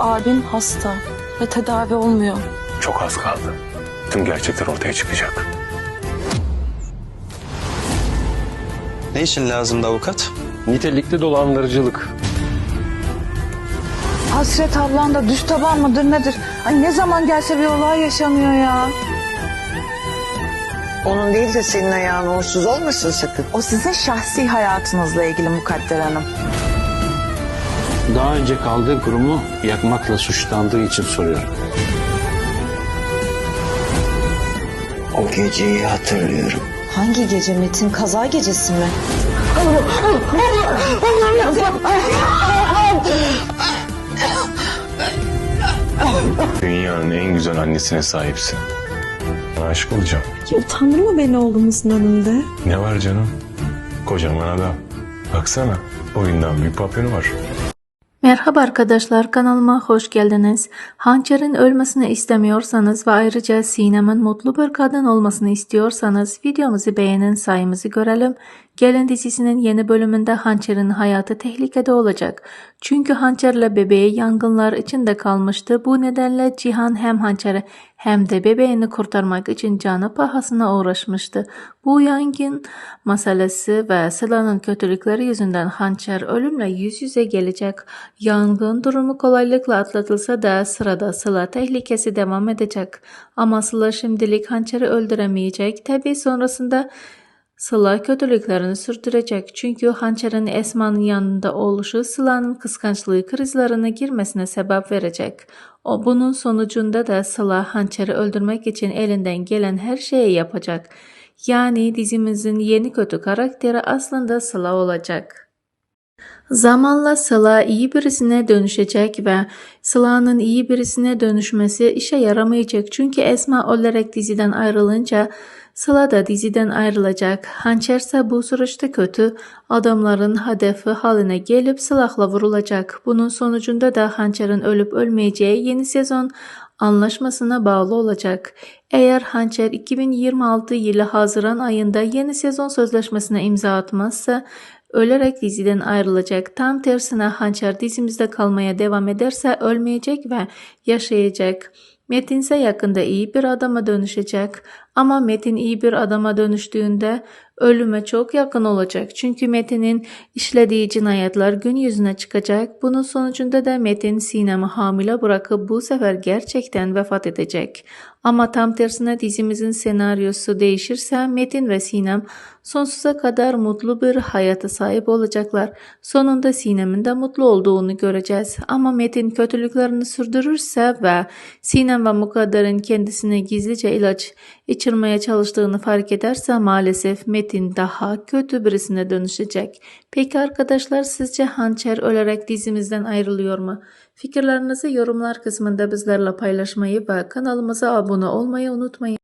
Abim hasta ve tedavi olmuyor. Çok az kaldı. Tüm gerçekler ortaya çıkacak. Ne için lazımdı avukat? Nitelikli dolandırıcılık. Hasret ablan da düz taban mıdır nedir? Ay ne zaman gelse bir olay yaşanıyor ya. Onun değil de senin ayağın uğursuz olmasın sakın. O sizin şahsi hayatınızla ilgili Mukadder Hanım. Daha önce kaldığı kurumu yakmakla suçlandığı için soruyorum. O geceyi hatırlıyorum. Hangi gece Metin? Kaza gecesi mi? Dünyanın en güzel annesine sahipsin. Aşık olacağım. Utandırma beni oğlumuzun önünde. Ne var canım? Kocaman adam. Baksana boyundan bir papyonu var. Merhaba arkadaşlar kanalıma hoş geldiniz. Hançer'in ölmesini istemiyorsanız ve ayrıca Sinem'in mutlu bir kadın olmasını istiyorsanız videomuzu beğenin sayımızı görelim. Gelin dizisinin yeni bölümünde Hançer'in hayatı tehlikede olacak. Çünkü Hançer'le bebeği yangınlar içinde kalmıştı. Bu nedenle Cihan hem Hançer'i hem de bebeğini kurtarmak için canı pahasına uğraşmıştı. Bu yangın meselesi ve Sıla'nın kötülükleri yüzünden Hançer ölümle yüz yüze gelecek. Yangın durumu kolaylıkla atlatılsa da sırada Sıla tehlikesi devam edecek. Ama Sıla şimdilik Hançer'i öldüremeyecek. Tabi sonrasında Sıla kötülüklerini sürdürecek çünkü Hançer'in Esma'nın yanında oluşu Sıla'nın kıskançlığı krizlerine girmesine sebep verecek. O bunun sonucunda da Sıla Hançer'i öldürmek için elinden gelen her şeyi yapacak. Yani dizimizin yeni kötü karakteri aslında Sıla olacak. Zamanla Sıla iyi birisine dönüşecek ve Sıla'nın iyi birisine dönüşmesi işe yaramayacak çünkü Esma olarak diziden ayrılınca Sıla da diziden ayrılacak. Hançer ise bu süreçte kötü adamların hedefi haline gelip silahla vurulacak. Bunun sonucunda da Hançer'in ölüp ölmeyeceği yeni sezon anlaşmasına bağlı olacak. Eğer Hançer 2026 yılı Haziran ayında yeni sezon sözleşmesine imza atmazsa ölerek diziden ayrılacak. Tam tersine Hançer dizimizde kalmaya devam ederse ölmeyecek ve yaşayacak. Metin ise yakında iyi bir adama dönüşecek ama Metin iyi bir adama dönüştüğünde ölüme çok yakın olacak. Çünkü Metin'in işlediği cinayetler gün yüzüne çıkacak. Bunun sonucunda da Metin Sinem'i hamile bırakıp bu sefer gerçekten vefat edecek. Ama tam tersine dizimizin senaryosu değişirse Metin ve Sinem sonsuza kadar mutlu bir hayata sahip olacaklar. Sonunda Sinem'in de mutlu olduğunu göreceğiz. Ama Metin kötülüklerini sürdürürse ve Sinem ve Mukadder'in kendisine gizlice ilaç içirmeye çalıştığını fark ederse maalesef Metin daha kötü birisine dönüşecek. Peki arkadaşlar sizce Hançer ölerek dizimizden ayrılıyor mu? Fikirlerinizi yorumlar kısmında bizlerle paylaşmayı ve kanalımıza abone olmayı unutmayın.